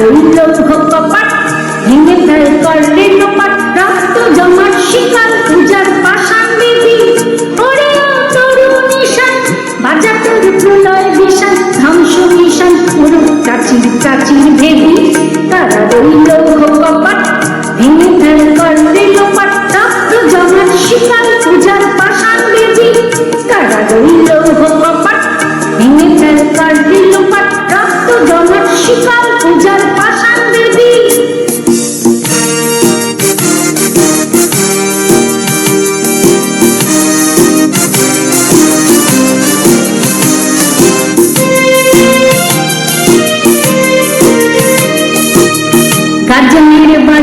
দরিদ্র ভোগ্য পাঠ ভেঙে করলেন পাঠ রক্ত জমার শিকার পূজার পাশান বিধি ওরে তরু নিশান বাজার তোর প্রলয় বিশান ধ্বংস নিশান ওর কাচির কাচির ভেবি তারা রইল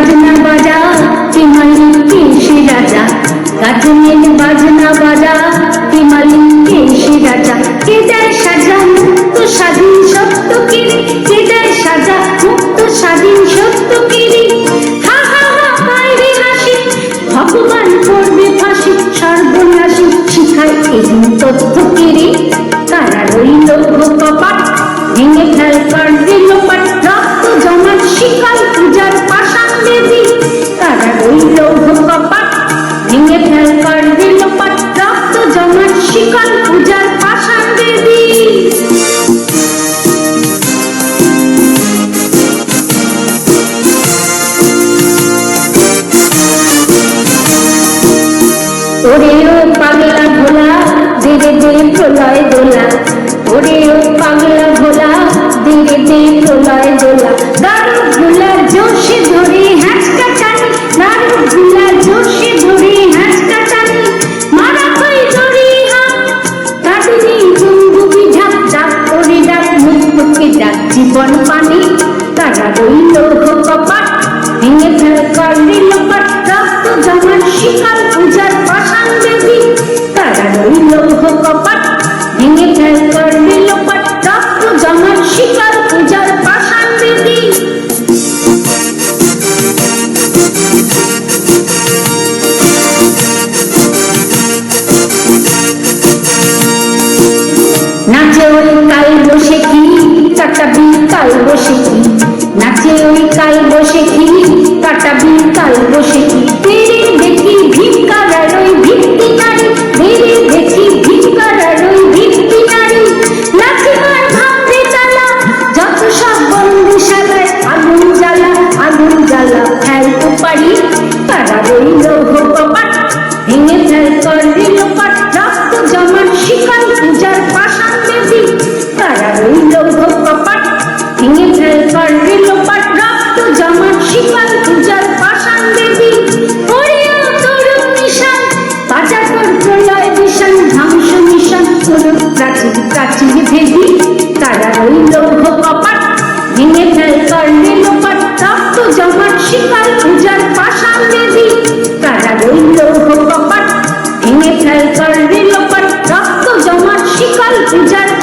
বাজনা বাজা পিমালিন কেশি রাজা। গাজনের বাজনা বাজা পিমালিন কেশি রাজা। কে দেয় সাজা, মুক্ত স্বাধীন সত্য কিরে কে দেয় সাজা, মুক্ত স্বাধীন সত্য কিরে হা হা হা পাইবে হাসি, ভগবান করবে ফাঁসি, সর্বনাশী শিখায় এই তথ্য কিরে ভুলায় দোলা ওরে পাগলা কপাট ভেঙে ফেল কর দিল জমার শিকার পূজার পাষাণ বেদি নাচে ওই কাল বসে কি কাটাবি কাল বসে কি? নাচে ওই কাল বসে কি কাটাবি কাল বসে কি? Just.